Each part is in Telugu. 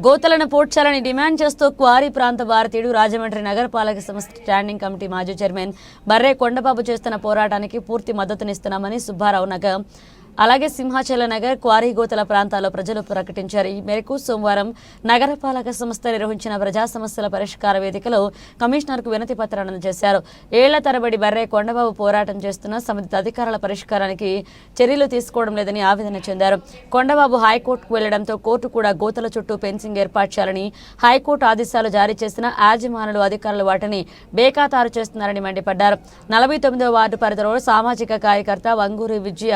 గోతలను పోడ్చాలని డిమాండ్ చేస్తూ క్వారీ ప్రాంత భారతీయుడు రాజమండ్రి నగరపాలక సంస్థ స్టాండింగ్ కమిటీ మాజీ చైర్మన్ బర్రే కొండబాబు చేస్తున్న పోరాటానికి పూర్తి మద్దతునిస్తున్నామని సుబ్బారావు నగర్ అలాగే సింహాచల నగర్ క్వారీ గోతల ప్రాంతాల్లో ప్రజలు ప్రకటించారు. ఈ మేరకు సోమవారం నగరపాలక సంస్థ నిర్వహించిన ప్రజా సమస్యల పరిష్కార వేదికలో కమిషనర్కు వినతి పత్రాలను చేశారు. ఏళ్ళ తరబడి బర్రే కొండబాబు పోరాటం చేస్తున్న సంబంధిత అధికారుల పరిష్కారానికి చర్యలు తీసుకోవడం లేదని ఆవేదన చెందారు. కొండబాబు హైకోర్టుకు వెళ్ళడంతో కోర్టు కూడా గోతల చుట్టూ ఫెన్సింగ్ ఏర్పాటు చేయాలని హైకోర్టు ఆదేశాలు జారీ చేసిన యాజమానులు అధికారులు వాటిని బేఖాతారు చేస్తున్నారని మండిపడ్డారు. నలభై తొమ్మిదో వార్డు పరిధిలో సామాజిక కార్యకర్త వంగూరి విజయ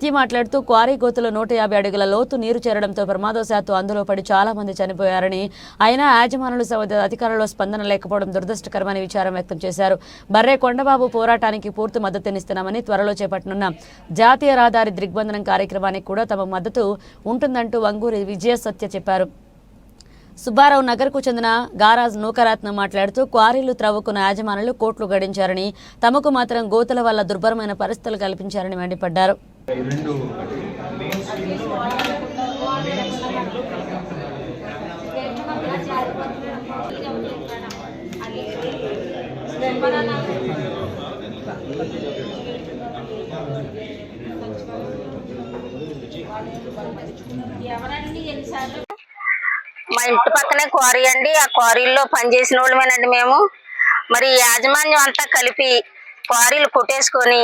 సత్య మాట్లాడుతూ క్వారీ గోతులో నూట యాభై అడుగుల లోతు నీరు చేరడంతో ప్రమాదవశాత్తు అందులో పడి చాలా మంది చనిపోయారని అయినా యాజమానులు అధికారుల్లో స్పందన లేకపోవడం దురదృష్టకరమని విచారం వ్యక్తం చేశారు. బర్రే కొండబాబు పోరాటానికి పూర్తి మద్దతునిస్తున్నామని త్వరలో చేపట్టనున్న జాతీయ రహదారి దిగ్బంధనం కార్యక్రమానికి కూడా తమ మద్దతు ఉంటుందంటూ వంగూరి విజయ సత్య చెప్పారు. సుబ్బారావు నగర్కు చెందిన గారాజ్ నూకరత్నం మాట్లాడుతూ క్వారీలు త్రవ్వుకున్న యాజమానులు కోట్లు గడించారని తమకు మాత్రం గోతుల వల్ల దుర్భరమైన పరిస్థితులు కల్పించారని మండిపడ్డారు. మా ఇంటి పక్కనే క్వారీ అండి. ఆ క్వారీల్లో పనిచేసిన వాళ్ళమేనండి మేము. మరి యాజమాన్యం అంతా కలిపి క్వారీలు కొట్టేసుకొని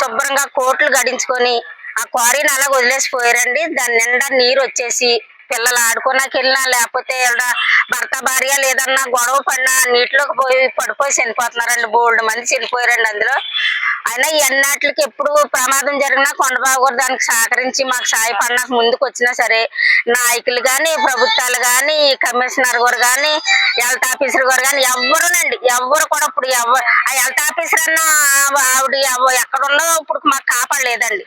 శుభ్రంగా కోట్లు గడించుకొని ఆ క్వారీని అలా వదిలేసిపోయారండి. దాని నిండా నీరు వచ్చేసి పిల్లలు ఆడుకున్నాక వెళ్ళినా లేకపోతే భర్త భార్య లేదన్నా గొడవ పడినా నీటిలోకి పోయి పడిపోయి చనిపోతున్నారండి. బోల్డ్ మంది చనిపోయారండి అందులో. అయినా ఈ ఎప్పుడు ప్రమాదం జరిగినా కొండబాబు గారు దానికి సహకరించి మాకు సాయపడడానికి ముందుకు వచ్చినా సరే నాయకులు కానీ ప్రభుత్వాలు కానీ కమిషనర్ గారు కానీ హెల్త్ ఆఫీసర్ గారు కానీ ఎవ్వరునండి. ఎవ్వరు కూడా ఇప్పుడు ఎవ్వరు ఆ హెల్త్ ఆఫీసర్ అన్న ఆవిడ ఎవ- ఎక్కడున్నో ఇప్పుడు మాకు కాపాడలేదండి.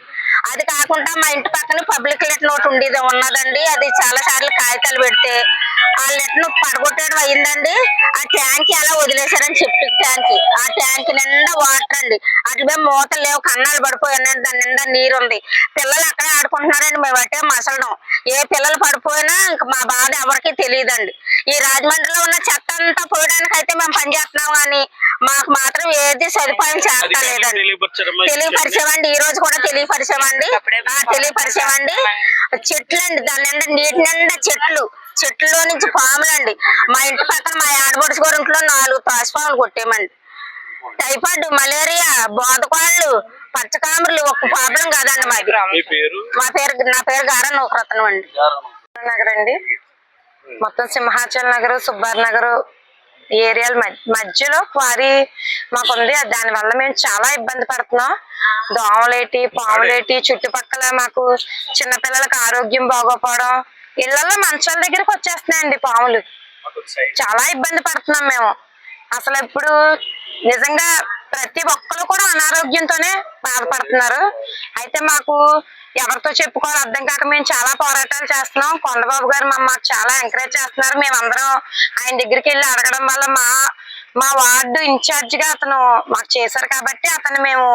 అది కాకుండా మా ఇంటి పక్కన పబ్లిక్ లెట్ నోట్ ఉండేది ఉన్నదండి. అది చాలా సార్లు కాగితాలు పెడితే ఆ లెట్ను పడగొట్టడం అయిందండి. ఆ ట్యాంక్ ఎలా వదిలేశారని సెప్టిక్ ట్యాంక్. ఆ ట్యాంక్ నిండా వాటర్ అండి. అట్లా మేము మూతలు లేవు కన్నాలు పడిపోయానండి దాని నిండా నీరు ఉంది. పిల్లలు అక్కడే ఆడుకుంటున్నారండి మేము అట్టే మసలడం. ఏ పిల్లలు పడిపోయినా ఇంకా మా బాధ ఎవరికి తెలియదండి. ఈ రాజమండ్రిలో ఉన్న చెత్త అంతా పోయడానికి అయితే మేము పనిచేస్తున్నాం కానీ మాకు మాత్రం ఏది సదుపాయం చేస్తా లేదండి తెలియపరిచామండి. ఈ రోజు కూడా తెలియపరిచామండి. ఆ, తెలియపరిచామండి. చెట్లు అండి దాని నిండా నీటి నిండా చెట్లు. చెట్లలో నుంచి పాములండి. మా ఇంటి పక్కన మా ఆడబడుచు గారి ఇంట్లో నాలుగు తాసుపాములు కొట్టేమండి టైఫాయిడ్ మలేరియా బోధకాళ్ళు పచ్చకామరులు ఒక్క ప్రాబ్లం కాదండి మాది. మీ పేరు? మా పేరు నా పేరు గారా నూకరత్నం అండి. నగర్ అండి మొత్తం సింహాచల్ నగర్ సుబ్బార్ నగర్ ఏరియాల మధ్య మధ్యలో క్వారీ మాకుంది దాని వల్ల మేము చాలా ఇబ్బంది పడుతున్నాం. దోమలేటి పాములేటి చుట్టుపక్కల మాకు చిన్నపిల్లలకి ఆరోగ్యం బాగోపోవడం ఇళ్ళలో మంచాల దగ్గరికి వచ్చేస్తున్నాయండి పాములు. చాలా ఇబ్బంది పడుతున్నాం మేము. అసలు ఇప్పుడు నిజంగా ప్రతి ఒక్కరు కూడా అనారోగ్యంతోనే బాధపడుతున్నారు. అయితే మాకు ఎవరితో చెప్పుకోవాలి అర్థం కాక మేము చాలా పోరాటాలు చేస్తున్నాం. కొండబాబు గారు మా మాకు చాలా ఎంకరేజ్ చేస్తున్నారు. మేమందరం ఆయన దగ్గరికి వెళ్ళి అడగడం వల్ల మా మా వార్డు ఇన్ఛార్జ్గా అతను మాకు చేశారు కాబట్టి అతను మేము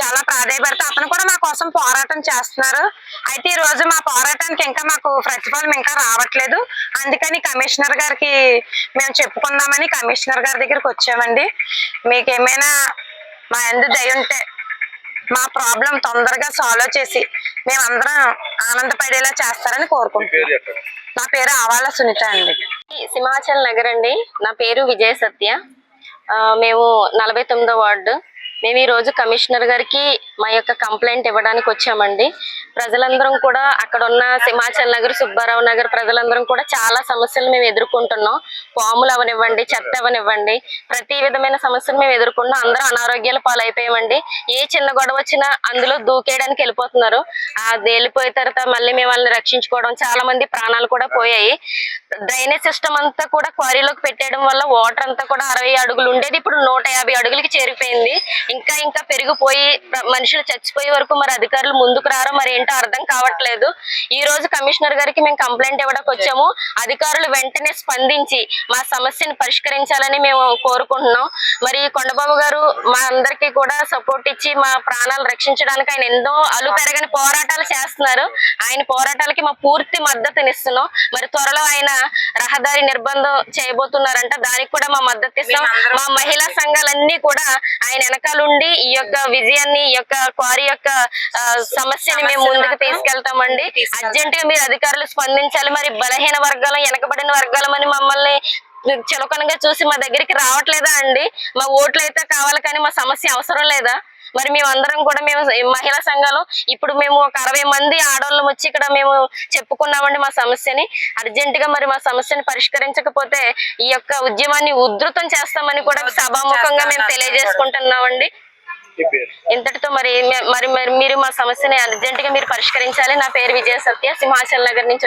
చాలా ప్రాధాయపడితే అతను కూడా మా కోసం పోరాటం చేస్తున్నారు. అయితే ఈ రోజు మా పోరాటానికి ఇంకా మాకు ప్రతిఫలం ఇంకా రావట్లేదు. అందుకని కమిషనర్ గారికి మేము చెప్పుకుందామని కమిషనర్ గారి దగ్గరికి వచ్చామండి. మీకు ఏమైనా మా ఎందు దయ ఉంటే మా ప్రాబ్లం తొందరగా సాల్వ్ చేసి మేమందరం ఆనందపడేలా చేస్తారని కోరుకుంటున్నాం. నా పేరు ఆవాల సునీత అండి. సింహాచల్ నగర్ అండి. నా పేరు విజయ సత్య. మేము నలభై తొమ్మిదో వార్డు. మేము ఈ రోజు కమిషనర్ గారికి మా యొక్క కంప్లైంట్ ఇవ్వడానికి వచ్చామండి. ప్రజలందరం కూడా అక్కడ ఉన్న సింహాచల్ నగర్ సుబ్బారావు నగర్ ప్రజలందరం కూడా చాలా సమస్యలు మేము ఎదుర్కొంటున్నాం. పాములు అవనివ్వండి చెత్త అవనివ్వండి ప్రతి విధమైన సమస్యలు మేము ఎదుర్కొన్నాం అందరూ అనారోగ్యాల పాలైపోయామండి. ఏ చిన్న గొడవ వచ్చినా అందులో దూకేయడానికి వెళ్ళిపోతున్నారు. అది వెళ్ళిపోయిన తర్వాత మళ్ళీ మేము వాళ్ళని రక్షించుకోవడం చాలా మంది ప్రాణాలు కూడా పోయాయి. డ్రైనేజ్ సిస్టమ్ అంతా కూడా క్వారీలోకి పెట్టేయడం వల్ల వాటర్ అంతా కూడా అరవై అడుగులు ఉండేది. ఇప్పుడు నూట యాభై అడుగులకి చేరిపోయింది. ఇంకా ఇంకా పెరిగిపోయి మనుషులు చచ్చిపోయే వరకు మరి అధికారులు ముందుకు రారో మరి ఏంటో అర్థం కావట్లేదు. ఈ రోజు కమిషనర్ గారికి మేము కంప్లైంట్ ఇవ్వడానికి వచ్చాము. అధికారులు వెంటనే స్పందించి మా సమస్యను పరిష్కరించాలని మేము కోరుకుంటున్నాం. మరి కొండబాబు గారు మా అందరికీ కూడా సపోర్ట్ ఇచ్చి మా ప్రాణాలు రక్షించడానికి ఆయన ఎన్నో అలు పెరగని పోరాటాలు చేస్తున్నారు. ఆయన పోరాటాలకి మా పూర్తి మద్దతునిస్తున్నాం. మరి త్వరలో ఆయన రహదారి నిర్బంధం చేయబోతున్నారంట. దానికి కూడా మా మద్దతు ఇస్తాం. మా మహిళా సంఘాలన్నీ కూడా ఆయన వెనకాలండి ఈ యొక్క విజయాన్ని ఈ యొక్క క్వారీ యొక్క సమస్యని మేము ముందుకు తీసుకెళ్తామండి. అర్జెంట్గా మీరు అధికారులు స్పందించాలి. మరి బలహీన వర్గాలు వెనకబడిన వర్గాలమని మమ్మల్ని చులకనగా చూసి మా దగ్గరికి రావట్లేదా అండి? మా ఓట్లు అయితే కావాలి కానీ మా సమస్య అవసరం లేదా? మరి మేమందరం కూడా మేము మహిళా సంఘాలు. ఇప్పుడు మేము ఒక అరవై మంది ఆడవాళ్ళం వచ్చి ఇక్కడ మేము చెప్పుకున్నామండి మా సమస్యని. అర్జెంట్గా మరి మా సమస్యని పరిష్కరించకపోతే ఈ యొక్క ఉద్యమాన్ని ఉధృతం చేస్తామని కూడా సభాముఖంగా మేము తెలియజేసుకుంటున్నామండి. ఇంతటితో మరి మరి మరి మీరు మా సమస్యని అర్జెంట్గా మీరు పరిష్కరించాలి. నా పేరు విజయ సత్య సింహాచల్ నగర్ నుంచి